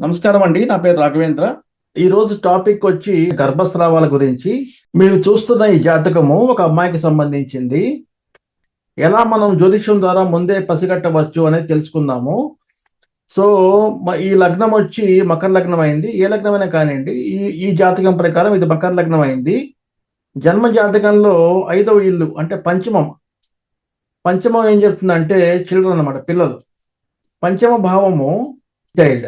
నమస్కారం అండి నా పేరు రాఘవేంద్ర. ఈ రోజు టాపిక్ వచ్చి గర్భస్రావాల గురించి. మీరు చూస్తున్న ఈ జాతకము ఒక అమ్మాయికి సంబంధించింది. ఎలా మనం జ్యోతిష్యం ద్వారా ముందే పసిగట్టవచ్చు అనేది తెలుసుకుందాము. సో ఈ లగ్నం వచ్చి మకర లగ్నం అయింది. ఏ లగ్నమైనా కానివ్వండి ఈ ఈ జాతకం ప్రకారం ఇది మకర లగ్నం అయింది. జన్మ జాతకంలో ఐదవ ఇల్లు అంటే పంచమం. పంచమం ఏం చెప్తుందంటే చిల్డ్రన్ అన్నమాట పిల్లలు. పంచమ భావము చైల్డ్.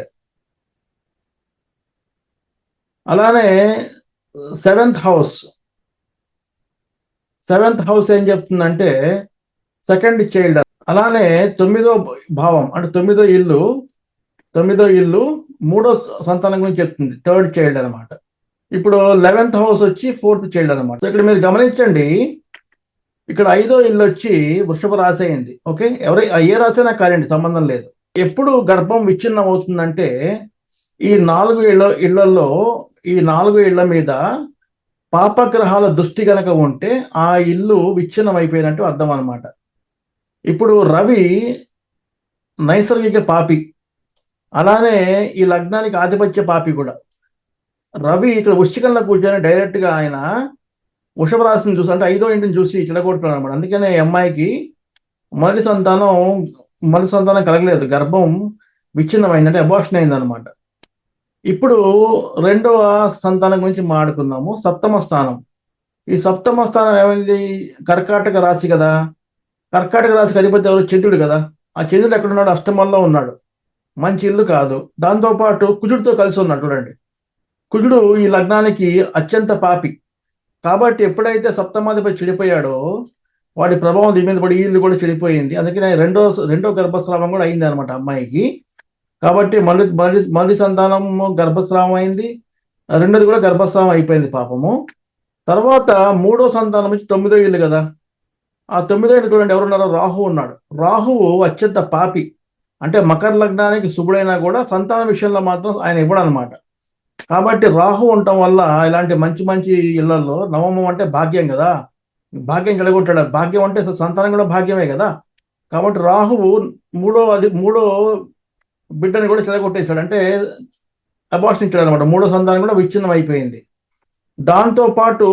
అలానే సెవెంత్ హౌస్. సెవెంత్ హౌస్ ఏం చెప్తుందంటే సెకండ్ చైల్డ్. అలానే తొమ్మిదో భావం అంటే తొమ్మిదో ఇల్లు తొమ్మిదో ఇల్లు మూడో సంతానం గురించి చెప్తుంది థర్డ్ చైల్డ్ అనమాట ఇప్పుడు లెవెన్త్ హౌస్ వచ్చి ఫోర్త్ చైల్డ్ అనమాట ఇక్కడ మీరు గమనించండి ఇక్కడ ఐదో ఇల్లు వచ్చి వృషభ రాశి అయింది ఓకే? ఎవరై ఏ రాశి నాకు కానివ్వండి సంబంధం లేదు. ఎప్పుడు గర్భం విచ్ఛిన్నం అవుతుందంటే ఈ నాలుగు ఇళ్ళ ఇళ్ళలో ఈ నాలుగు ఇళ్ళ మీద పాపగ్రహాల దృష్టి గనక ఉంటే ఆ ఇల్లు విచ్ఛిన్నం అయిపోయినట్టు అర్థం అనమాట ఇప్పుడు రవి నైసర్గిక పాపి. అలానే ఈ లగ్నానికి ఆధిపత్య పాపి కూడా. రవి ఇక్కడ వృశ్చికంలో కూర్చొని డైరెక్ట్గా ఆయన వృషభ రాశిని చూసి అంటే ఐదో ఇంటిని చూసి చిలగొడుతున్నాడు అనమాట అందుకనే అమ్మాయికి మొదటి సంతానం మొదటి సంతానం కలగలేదు. గర్భం విచ్ఛిన్నమైంది అంటే అబార్షన్ అయింది అనమాట ఇప్పుడు రెండవ సంతానం గురించి మాట్లాడుకుందాము. సప్తమ స్థానం. ఈ సప్తమ స్థానం ఏమైంది? కర్కాటక రాశి కదా. కర్కాటక రాశికి అధిపతి ఎవరు? చంద్రుడు కదా. ఆ చంద్రుడు ఎక్కడున్నాడు? అష్టమంలో ఉన్నాడు. మంచి ఇల్లు కాదు. దాంతోపాటు కుజుడితో కలిసి ఉన్నాడు చూడండి. కుజుడు ఈ లగ్నానికి అత్యంత పాపి. కాబట్టి ఎప్పుడైతే సప్తమాధిపతి చెడిపోయాడో వాడి ప్రభావం దీని మీద పడి ఈ ఇల్లు కూడా చెడిపోయింది. అందుకనే రెండో రెండో గర్భస్రావం కూడా అయింది అనమాట అమ్మాయికి. కాబట్టి మళ్ళీ మళ్ళీ మళ్ళీ సంతానము గర్భస్రావం అయింది. రెండోది కూడా గర్భస్రావం అయిపోయింది పాపము. తర్వాత మూడో సంతానం నుంచి తొమ్మిదో ఇల్లు కదా. ఆ తొమ్మిదో ఇల్లు చూడండి ఎవరున్నారో? రాహు ఉన్నాడు. రాహువు అత్యంత పాపి. అంటే మకర లగ్నానికి శుభుడైనా కూడా సంతాన విషయంలో మాత్రం ఆయన ఇవ్వడనమాట కాబట్టి రాహు ఉండటం వల్ల ఇలాంటి మంచి మంచి ఇళ్ళలో నవమం అంటే భాగ్యం కదా. భాగ్యం కలగొట్టాడు భాగ్యం అంటే సంతానం కూడా భాగ్యమే కదా. కాబట్టి రాహువు మూడో అది మూడో బిడ్డని కూడా చెడగొట్టేశాడు. అంటే అబార్షన్ ఇచ్చాడు అనమాట మూడో సంతానం కూడా విచ్ఛిన్నం అయిపోయింది. దాంతో పాటు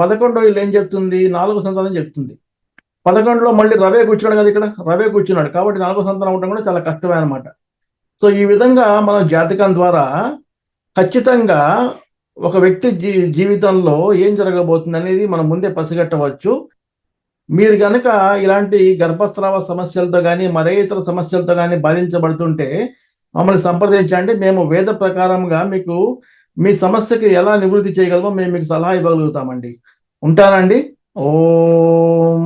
పదకొండో ఇల్లు ఏం చెప్తుంది? నాలుగో సంతానం చెప్తుంది. పదకొండులో మళ్ళీ రవే కూర్చున్నాడు కదా ఇక్కడ? రవే కూర్చున్నాడు. కాబట్టి నాలుగో సంతానం ఉండడం కూడా చాలా కష్టమే అనమాట సో ఈ విధంగా మనం జాతకం ద్వారా ఖచ్చితంగా ఒక వ్యక్తి జీ జీవితంలో ఏం జరగబోతుంది అనేది మనం ముందే పసిగట్టవచ్చు. మీరు కనుక ఇలాంటి గర్భస్రావ సమస్యలతో కానీ మరే ఇతర సమస్యలతో కానీ బాధించబడుతుంటే మమ్మల్ని సంప్రదించండి. మేము వేద ప్రకారంగా మీకు మీ సమస్యకి ఎలా నివృత్తి చేయగలమో మేము మీకు సలహా ఇవ్వగలుగుతామండి. ఉంటానండి. ఓం.